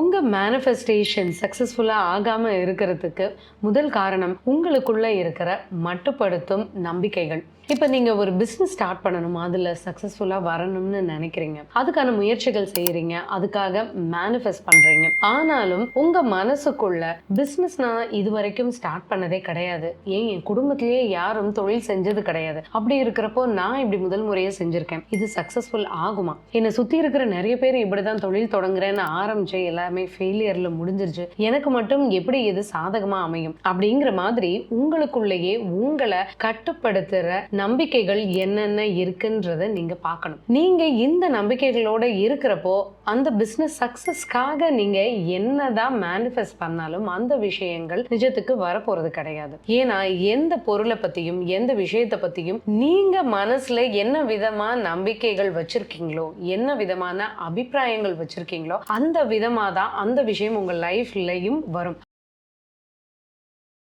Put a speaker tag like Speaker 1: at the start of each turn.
Speaker 1: உங்கள் மேனிஃபெஸ்டேஷன் சக்ஸஸ்ஃபுல்லாக ஆகாமல் இருக்கிறதுக்கு முதல் காரணம் உங்களுக்குள்ளே இருக்கிற மட்டுப்படுத்தும் நம்பிக்கைகள். இப்போ நீங்கள் ஒரு பிஸ்னஸ் ஸ்டார்ட் பண்ணணும் அதில் சக்ஸஸ்ஃபுல்லாக வரணும்னு நினைக்கிறீங்க. அதுக்கான முயற்சிகள் செய்கிறீங்க அதுக்காக மேனிஃபெஸ்ட் பண்ணுறீங்க ஆனாலும் உங்கள் மனசுக்குள்ள பிஸ்னஸ் நான் இது வரைக்கும் ஸ்டார்ட் பண்ணதே கிடையாது. ஏன்? என் குடும்பத்திலேயே யாரும் தொழில் செஞ்சது கிடையாது. அப்படி இருக்கிறப்போ நான் இப்படி முதல் முறையாக செஞ்சுருக்கேன். இது சக்ஸஸ்ஃபுல் ஆகுமா? என்னை சுற்றி இருக்கிற நிறைய பேர் இப்படி தான் தொழில் தொடங்குறேன்னு ஆரம்பிச்சு எல்லாமே ஃபெயிலியர்ல முடிஞ்சிருச்சு. எனக்கு மட்டும் எப்படி இது சாதகமா அமையும் அப்படிங்கிற மாதிரி உங்களுக்குள்ளேயே உங்களை கட்டுப்படுத்துற நம்பிக்கைகள் என்னென்ன இருக்குன்றத நீங்க பார்க்கணும். நீங்க இந்த நம்பிக்கைகளோட இருக்கிறப்போ அந்த பிசினஸ் சக்சஸ்க்காக நீங்க என்னதான் மேனிஃபெஸ்ட் பண்ணாலும் அந்த விஷயங்கள் நிஜத்துக்கு வரப்போறது கிடையாது. ஏன்னா எந்த பொருளை பத்தியும் எந்த விஷயத்தை பத்தியும் நீங்க மனசுல என்ன விதமான நம்பிக்கைகள் வச்சிருக்கீங்களோ என்ன விதமான அபிப்பிராயங்கள் வச்சிருக்கீங்களோ அந்த விதமா தான் அந்த விஷயம் உங்கள் லைஃப்லயும் வரும்.